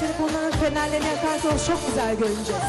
Telefonların fenerlerine karşı çok güzel görüneceğiz.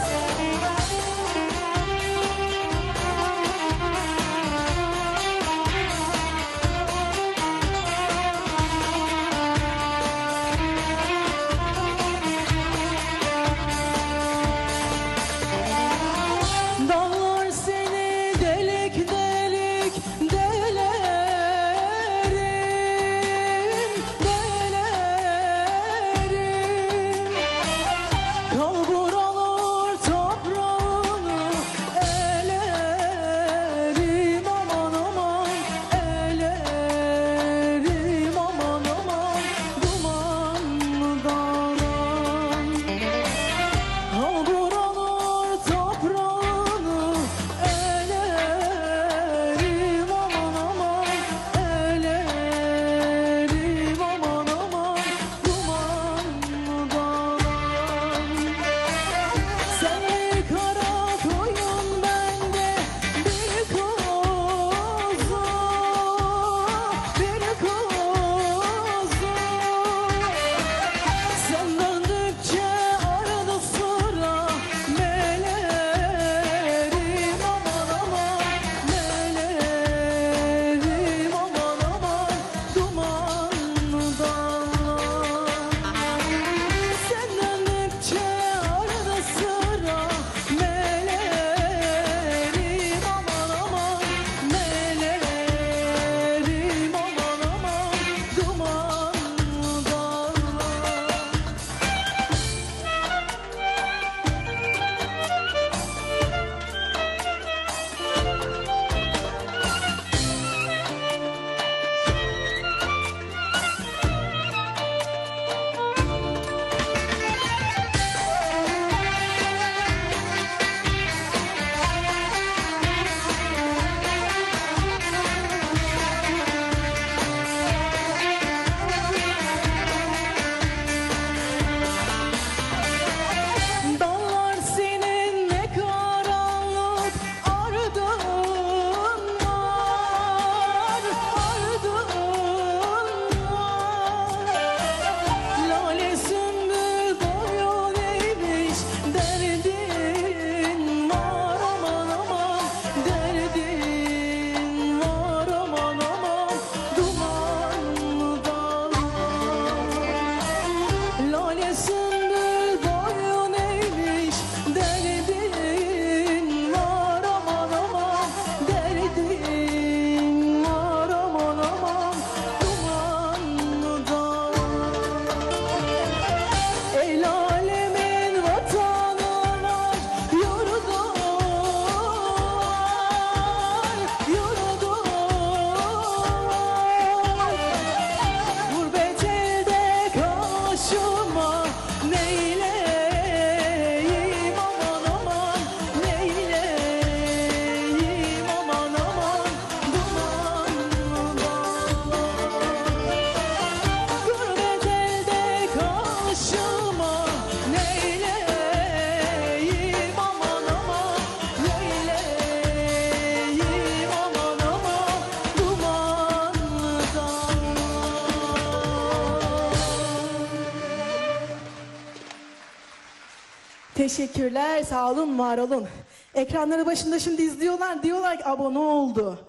Teşekkürler, sağ olun, var olun. Ekranları başında şimdi izliyorlar, diyorlar ki abone oldu.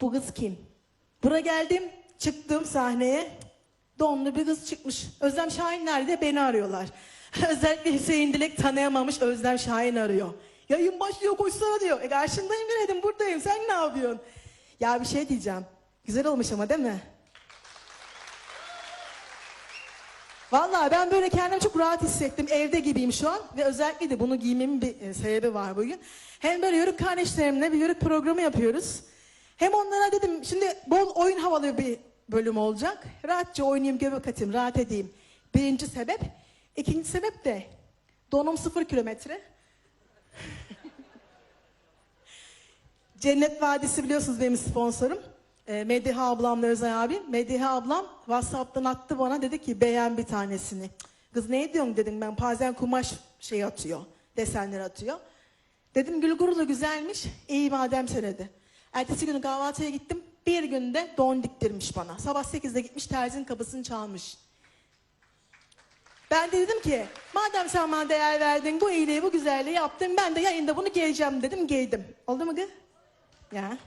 Bu kız kim? Buraya geldim, çıktım sahneye. Donlu bir kız çıkmış. Özlem Şahin nerede? Beni arıyorlar. Özellikle Hüseyin Dilek tanıyamamış Özlem Şahin arıyor. Yayın başlıyor koşsana diyor. E karşındayım dedim buradayım sen ne yapıyorsun? Ya bir şey diyeceğim. Güzel olmuş ama değil mi? Vallahi ben böyle kendimi çok rahat hissettim. Evde gibiyim şu an ve özellikle de bunu giymemin bir e, sebebi var bugün. Hem böyle yörük kardeşlerimle bir yörük programı yapıyoruz. Hem onlara dedim şimdi bol oyun havalı bir bölüm olacak. Rahatça oynayayım, göbek atayım, rahat edeyim. Birinci sebep. İkinci sebep de donum sıfır kilometre. Cennet Vadisi biliyorsunuz benim sponsorum. E, Mediha ablamla Özay abi. Mediha ablam WhatsApp'tan attı bana dedi ki beğen bir tanesini. Kız ne diyorsun dedim ben bazen kumaş şey atıyor. Desenler atıyor. Dedim gül gurulu güzelmiş. İyi madem söyledi. Ertesi günü kahvaltıya gittim. Bir günde don diktirmiş bana. Sabah 8'de gitmiş terzinin kapısını çalmış. Ben de dedim ki madem sen bana değer verdin bu iyiliği bu güzelliği yaptın ben de yayında bunu giyeceğim dedim giydim. Oldu mu kız? Ya.